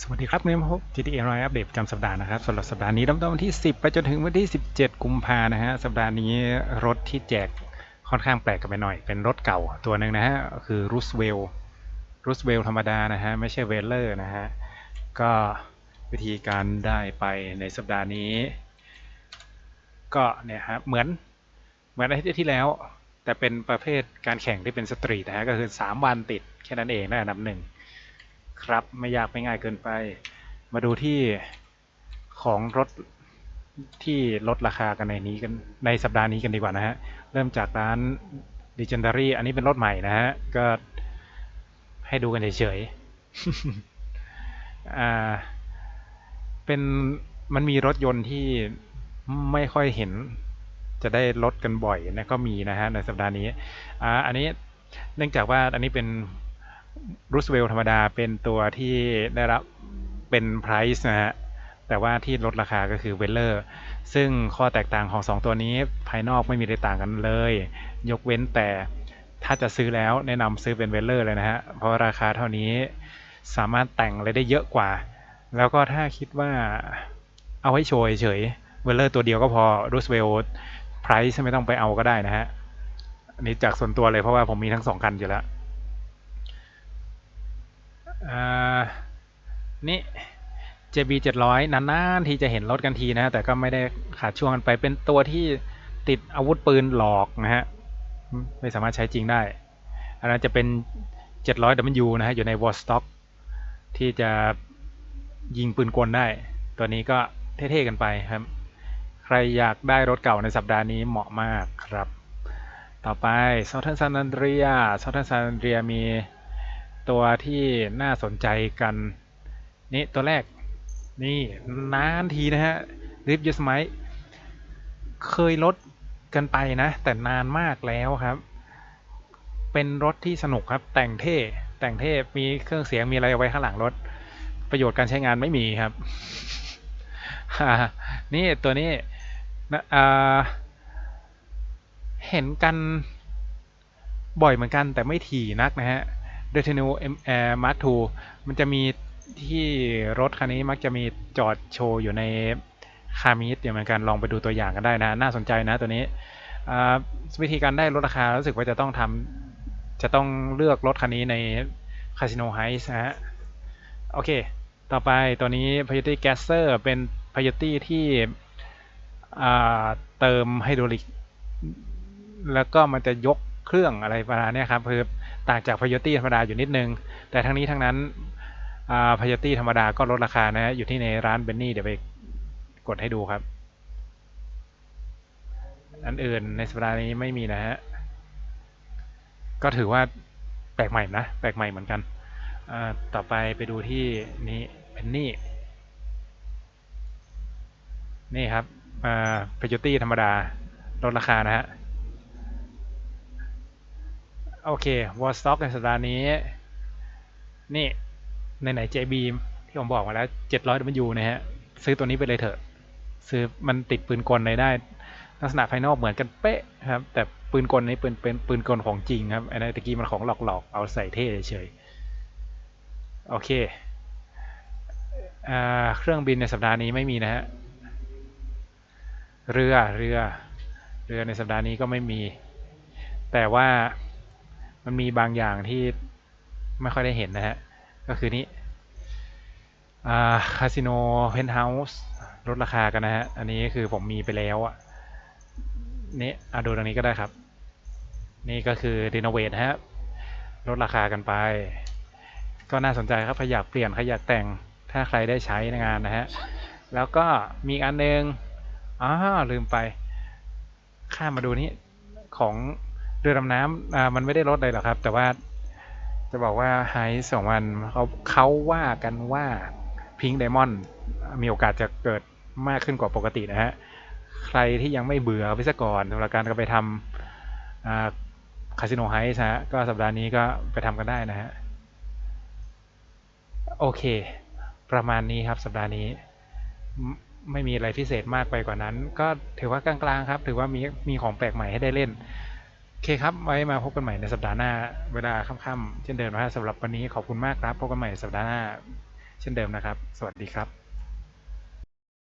สวัสดีครับนี่มาพบ GTA ร้อยอัปเดตประจำสัปดาห์นะครับสำหรับสัปดาห์นี้เริ่มต้นวันที่ 10 ไปจนถึงวันที่ 17 กุมภานะฮะสัปดาห์นี้รถที่แจกค่อนข้างแปลกกันไปหน่อย เป็นรถเก่าตัวหนึ่งนะฮะคือรูสเวลรูสเวลธรรมดานะฮะไม่ใช่เวลเลอร์นะฮะก็วิธีการได้ไปในสัปดาห์นี้ ก็เนี่ยฮะเหมือนเหมือนอาทิตย์ที่แล้ว แต่เป็นประเภทการแข่งที่เป็นสตรีทนะฮะก็คือ 3 วันติดแค่นั้นเองได้อันดับหนึ่ง ครับไม่ยากไม่ง่ายเกินไป มาดูที่ของรถที่ลดราคากันในนี้กันในสัปดาห์นี้กันดีกว่านะฮะ เริ่มจากร้าน Legendary อันนี้เป็นรถใหม่นะฮะ ก็ให้ดูกันเฉยๆอ่าเป็นมันมีรถยนต์ที่ไม่ค่อยเห็นจะได้ลดกันบ่อยนะก็มีนะฮะในสัปดาห์นี้อ่าอันนี้เนื่องจากว่าอันนี้เป็น รูสเวลธรรมดาเป็นตัวที่ได้รับเป็นไพรซ์นะฮะแต่ว่าที่ลดราคาก็คือเวลเลอร์ซึ่งข้อแตกต่างของ 2 ตัวนี้ภายนอกไม่มีอะไรต่างกันเลย ยกเว้นแต่ถ้าจะซื้อแล้วแนะนำซื้อเป็นเวลเลอร์เลยนะฮะ เพราะราคาเท่านี้สามารถแต่งอะไรได้เยอะกว่า แล้วก็ถ้าคิดว่าเอาไว้โชว์เฉยเวลเลอร์ตัวเดียวก็พอรูสเวลไพรซ์ไม่ต้องไปเอาก็ได้นะฮะอันนี้จากส่วนตัวเลยเพราะว่าผมมีทั้งสองคันอยู่แล้ว นี่ JB 700นานๆที่จะเห็นรถกันทีนะแต่ก็ไม่ได้ขาดช่วงกันไปเป็นตัวที่ติดอาวุธปืนหลอกนะฮะ ไม่สามารถใช้จริงได้ อันนั้นจะเป็น 700W นะฮะ อยู่ใน War Stock ที่จะยิงปืนกลได้ ตัวนี้ก็เท่ๆกันไปครับ ใครอยากได้รถเก่าในสัปดาห์นี้เหมาะมากครับ ต่อไป Southern San Andreas Southern San Andreas มี ตัวที่น่าสนใจกันนี่ตัวแรกนี่นานทีนะฮะริฟยูสไมเคยลดกันไปนะ แต่นานมากแล้วครับ เป็นรถที่สนุกครับ แต่งเท่แต่งเท่มีเครื่องเสียงมีอะไรเอาไว้ข้างหลังรถ ประโยชน์การใช้งานไม่มีครับนี่ตัวนี้นะเห็นกันบ่อยเหมือนกันแต่ไม่ถี่นักนะฮะ d e t e n u M Air Mark II มันจะมีที่รถคันนี้มักจะมีจอดโชว์อยู่ในคามิสอยู่เหมือนกันลองไปดูตัวอย่างกันได้นะ น่าสนใจนะตัวนี้วิธีการได้ลดราคารู้สึกว่าจะต้องทำจะต้องเลือกรถคันนี้ในคาสิโนไฮส์นะฮะโอเค ต่อไปตัวนี้ p a y o t y Gasser เป็น p a y o t y ที่เติมไฮดรอลิก แล้วก็มันจะยก เครื่องอะไรประมาณนี้ครับคือต่างจากพายตี้ธรรมดาอยู่นิดนึง แต่ทั้งนี้ทั้งนั้นพายตี้ธรรมดาก็ลดราคานะ อยู่ที่ในร้านเบนนี่เดี๋ยวไปกดให้ดูครับ อันอื่นในสัปดาห์นี้ไม่มีนะฮะ ก็ถือว่าแปลกใหม่นะ แปลกใหม่เหมือนกัน ต่อไปไปดูที่นี้เบนนี่ นี่ครับพายตี้ธรรมดาลดราคานะฮะ โอเควอลสต็อกในสัปดาห์นี้ นี่ในไหน JB ที่ผมบอกมาแล้ว 700 W นะฮะ ซื้อตัวนี้ไปเลยเถอะ ซื้อมันติดปืนกลในได้ ลักษณะภายนอกเหมือนกันเป๊ะครับ แต่ปืนกลนี้เป็นเป็นปืนกลของจริงครับไอ้นตะกี้มันของหลอกๆ เอาใส่เท่เฉยโอเคเครื่องบินในสัปดาห์นี้ไม่มีนะฮะ เรือเรือ เรือในสัปดาห์นี้ก็ไม่มี แต่ว่า มันมีบางอย่างที่ไม่ค่อยได้เห็นนะฮะ ก็คือนี้คาสิโนเพนท์เฮาส์ลดราคากันนะฮะ อันนี้คือผมมีไปแล้วอะนี่อะดูตรงนี้ก็ได้ครับ นี่ก็คือรีโนเวทฮะลดราคากันไป ก็น่าสนใจครับใครอยากเปลี่ยนใครอยากแต่งถ้าใครได้ใช้ในงานนะฮะ แล้วก็มีอันนึงอ๋อลืมไป ข้ามาดูนี้ของ เรือดำน้ำอ่ามันไม่ได้ลดเลยหรอกครับ แต่ว่าจะบอกว่าไฮสองวันเขาเขาว่ากันว่าพิงค์ไดมอนด์มีโอกาสจะเกิดมากขึ้นกว่าปกตินะฮะ ใครที่ยังไม่เบื่อพิศกรสำหรับการก็ไปทำคาสิโนไฮส์ฮะ ก็สัปดาห์นี้ก็ไปทำกันได้นะฮะ โอเค ประมาณนี้ครับสัปดาห์นี้ ไม่มีอะไรพิเศษมากไปกว่านั้น ก็ถือว่ากลางๆครับ ถือว่ามีมีของแปลกใหม่ให้ได้เล่น เคครับ ไว้มาพบกันใหม่ในสัปดาห์หน้า เวลาค่ำๆเช่นเดิมนะครับสำหรับวันนี้ขอบคุณมากครับ พบกันใหม่สัปดาห์หน้า เช่นเดิมนะครับ สวัสดีครับ